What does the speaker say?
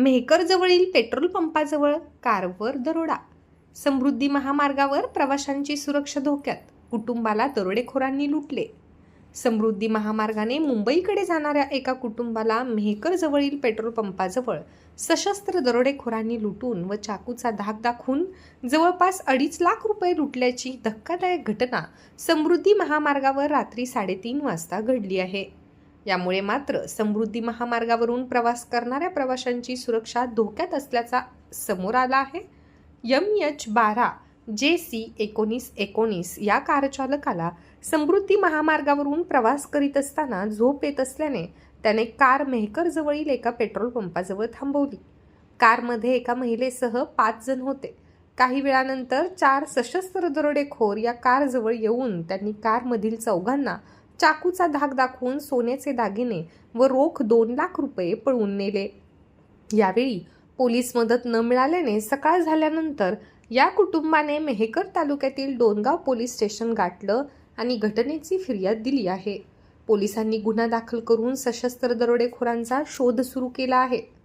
मेहकरजवळील petrol पंपाजवळ कारवर दरोडा. समृद्धी महामार्गावर प्रवाशांची सुरक्षा धोक्यात. कुटुंबाला दरोडेखोरांनी लुटले. समृद्धी महामार्गाने मुंबईकडे जाणाऱ्या एका कुटुंबाला मेहकरजवळील पेट्रोल पंपाजवळ सशस्त्र दरोडेखोरांनी लुटून व चाकूचा धाक दाखवून जवळपास अडीच लाख रुपये लुटल्याची धक्कादायक घटना समृद्धी महामार्गावर रात्री साडेतीन वाजता घडली आहे. यामुळे मात्र समृद्धी महामार्गावरून प्रवास करणाऱ्या प्रवाशांची सुरक्षा धोक्यात असल्याचा समोर आला आहे. यम एच बारा जे सी एकोणीस एकोणीस या कारचालकाला समृद्धी महामार्गावरून प्रवास करीत असताना झोप येत असल्याने त्याने कार मेहकरजवळील एका पेट्रोल पंपाजवळ थांबवली. कारमध्ये एका महिलेसह पाच जण होते. काही वेळानंतर चार सशस्त्र दरोडेखोर या कारजवळ येऊन त्यांनी कारमधील चौघांना चाकूचा धाक दाखवून सोन्याचे दागिने व रोख दोन लाख रुपये पळवून नेले. यावेळी पोलीस मदत न मिळाल्याने सकाळ झाल्यानंतर या कुटुंबाने मेहकर तालुक्यातील डोनगाव पोलीस स्टेशन गाठलं आणि घटनेची फिर्याद दिली आहे. पोलिसांनी गुन्हा दाखल करून सशस्त्र दरोडेखोरांचा शोध सुरू केला आहे.